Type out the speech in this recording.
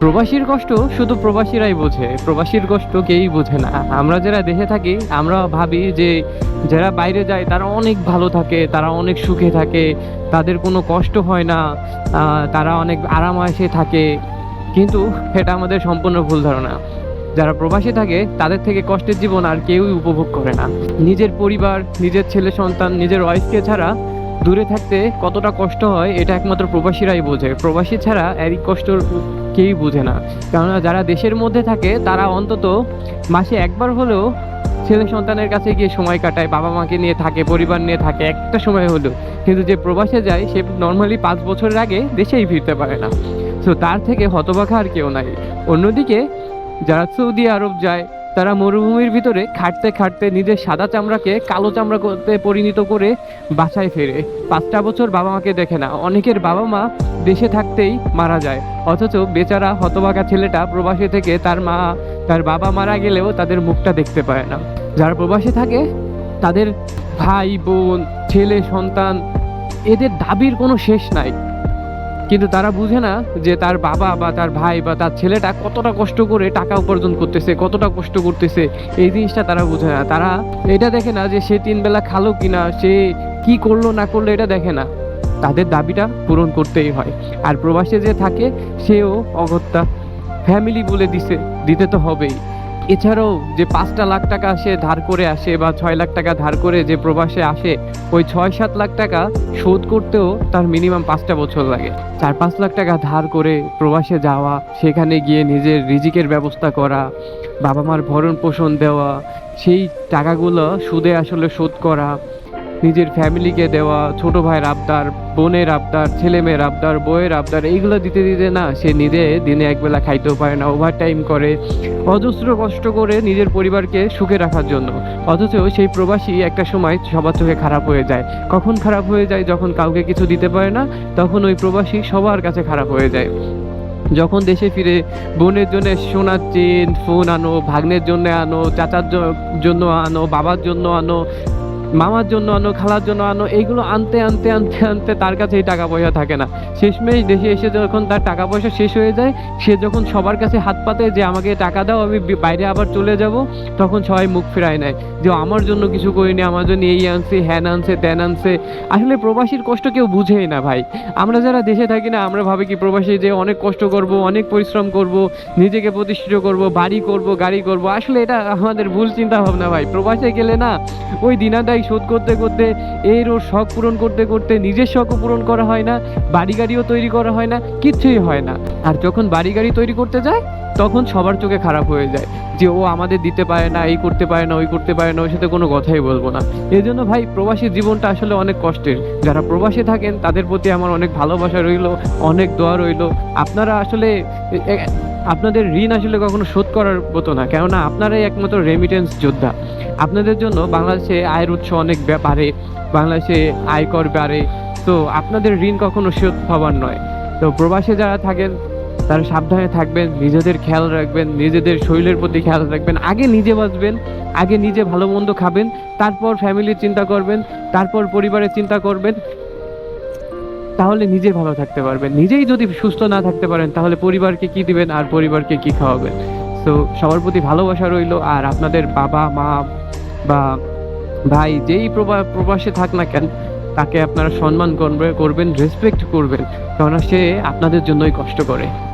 প্রবাসীর কষ্ট শুধু প্রবাসীরাই বোঝে। প্রবাসীর কষ্ট কেউই বোঝে না। আমরা যারা দেশে থাকি, আমরা ভাবি যে যারা বাইরে যায়, তারা অনেক ভালো থাকে, তারা অনেক সুখে থাকে, তাদের কোনো কষ্ট হয় না তারা অনেক আরামায়েশে থাকে। কিন্তু এটা আমাদের সম্পূর্ণ ভুল ধারণা। যারা প্রবাসী থাকে, তাদের থেকে কষ্টের জীবন আর কেউই উপভোগ করে না। নিজের পরিবার, নিজের ছেলে সন্তান, নিজের ওয়াইফকে ছাড়া দূরে থাকতে কতটা কষ্ট হয়, এটা একমাত্র প্রবাসীরাই বোঝে। প্রবাসী ছাড়া এই কষ্ট কেউই বোঝে না। কেননা যারা দেশের মধ্যে থাকে, তারা অন্তত মাসে একবার হলেও ছেলে সন্তানের কাছে গিয়ে সময় কাটায় বাবা মাকে নিয়ে থাকে, পরিবার নিয়ে থাকে, একটা সময় হলেও। কিন্তু যে প্রবাসে যায়, সে নর্মালি পাঁচ বছরের আগে দেশেই ফিরতে পারে না। সো তার থেকে হতবাখা আর কেউ নাই। অন্যদিকে যারা সৌদি আরব যায় তারা মরুভূমির ভিতরে খাটতে খাটতে নিজের সাদা চামড়াকে কালো চামড়া করতে পরিণত করে বাসায় ফেরে। পাঁচটা বছর বাবা মাকে দেখে না। অনেকের বাবা মা দেশে থাকতেই মারা যায়। অথচ বেচারা হতবাগা ছেলেটা প্রবাসী থেকে তার মা, তার বাবা মারা গেলেও তাদের মুখটা দেখতে পায় না। যারা প্রবাসে থাকে, তাদের ভাই, বোন, ছেলে, সন্তান, এদের দাবির কোনো শেষ নাই। কিন্তু তারা বুঝে না যে তার বাবা বা তার ভাই বা তার ছেলেটা কতটা কষ্ট করে টাকা উপার্জন করতেছে, কতটা কষ্ট করতেছে, এই জিনিসটা তারা বুঝে না। তারা এটা দেখে না যে সে তিন বেলা খালো কিনা, সে কি করল না করল এটা দেখে না। তাদের দাবিটা পূরণ করতেই হয়। আর প্রবাসে যে থাকে, সেও অগত্যা ফ্যামিলি বলে দিছে, দিতে তো হবেই। এছাড়াও যে পাঁচটা লাখ টাকা সে ধার করে আসে বা ছয় লাখ টাকা ধার করে যে প্রবাসে আসে, ওই ছয় সাত লাখ টাকা শোধ করতেও তার মিনিমাম পাঁচটা বছর লাগে। চার পাঁচ লাখ টাকা ধার করে প্রবাসে যাওয়া, সেখানে গিয়ে নিজের রিজিকের ব্যবস্থা করা, বাবা মার ভরণ পোষণ দেওয়া, সেই টাকাগুলো সুদে আসলে শোধ করা নিজের ফ্যামিলিকে দেওয়া, ছোট ভাইয়ের আবদার, বোনের আবদার ছেলে মেয়ের আবদার, বউয়ের আবদার, এইগুলো দিতে দিতে না, সে নিজে দিনে একবেলা খাইতেও পারে না ওভার টাইম করে, অজস্র কষ্ট করে নিজের পরিবারকে সুখে রাখার জন্য। অথচ সেই প্রবাসী একটা সময় সবার চোখে খারাপ হয়ে যায়। কখন খারাপ হয়ে যায়? যখন কাউকে কিছু দিতে পারে না, তখন ওই প্রবাসী সবার কাছে খারাপ হয়ে যায়। যখন দেশে ফিরে বোনের জন্য সোনার চেন ফোন আনো, ভাগ্নের জন্য আনো, চাচার জন্য আনো, বাবার জন্য আনো মামার জন্য আনো, খালার জন্য আনো, এইগুলো আনতে আনতে আনতে আনতে তার কাছে এই টাকা পয়সা থাকে না। শেষমেশ দেশে এসে যখন তার টাকা পয়সা শেষ হয়ে যায়, সে যখন সবার কাছে হাত পাতে যে, আমাকে টাকা দাও, আমি বাইরে আবার চলে যাব, তখন সবাই মুখ ফেরায় নেয় যে, আমার জন্য কিছু করিনি, আমার জন্য এই আনছে, হ্যান আনছে, ত্যান আনছে। আসলে প্রবাসীর কষ্ট কেউ বুঝেই না ভাই। আমরা যারা দেশে থাকি না, আমরা ভাবি কি, প্রবাসী যে, অনেক কষ্ট করব, অনেক পরিশ্রম করব, নিজেকে প্রতিষ্ঠিত করব, বাড়ি করব, গাড়ি করব। আসলে এটা আমাদের ভুল চিন্তা ভাবনা ভাই। প্রবাসে গেলে না, ওই দিনাদাই শোধ করতে করতে এর ওর শখ পূরণ করতে করতে নিজের শখও পূরণ করা হয় না বাড়ি গাড়িও তৈরি করা হয় না, কিচ্ছুই হয় না। আর যখন বাড়ি গাড়ি তৈরি করতে যায়, তখন সবার চোখে খারাপ হয়ে যায় যে ও আমাদের দিতে পারে না, এই করতে পারে না, ওই করতে পারে না, ওর সাথে কোনো কথাই বলব না। এই জন্য ভাই, প্রবাসী জীবনটা আসলে অনেক কষ্টের। যারা প্রবাসী থাকেন, তাদের প্রতি আমার অনেক ভালোবাসা রইল, অনেক দোয়া রইল। আপনারা আসলে আপনাদের ঋণ আসলে কখনো শোধ করার মতো না, কেননা আপনারাই একমাত্র রেমিটেন্স যোদ্ধা। আপনাদের জন্য বাংলাদেশে আয়ের উৎস অনেক বাড়ে, বাংলাদেশে আয়কর বাড়ে। তো আপনাদের ঋণ কখনো শোধ হবার নয়। তো প্রবাসে যারা থাকেন, তারা সাবধানে থাকবেন, নিজেদের খেয়াল রাখবেন, নিজেদের শরীরের প্রতি খেয়াল রাখবেন। আগে নিজে বাঁচবেন, আগে নিজে ভালো মন্দ খাবেন, তারপর ফ্যামিলির চিন্তা করবেন, তারপর পরিবারের চিন্তা করবেন। তাহলে নিজে ভালো থাকতে পারবেন। নিজেই যদি সুস্থ না থাকতে পারেন, তাহলে পরিবারকে কি দিবেন আর পরিবারকে কি খাওয়াবেন? তো সবার প্রতি ভালোবাসা রইল, আর আপনাদের বাবা, মা বা ভাই যেই প্রবা- প্রবাসে থাক না কেন, তাকে আপনারা সম্মান করবে, করবেন রেসপেক্ট করবেন, কেননা সে আপনাদের জন্যই কষ্ট করে।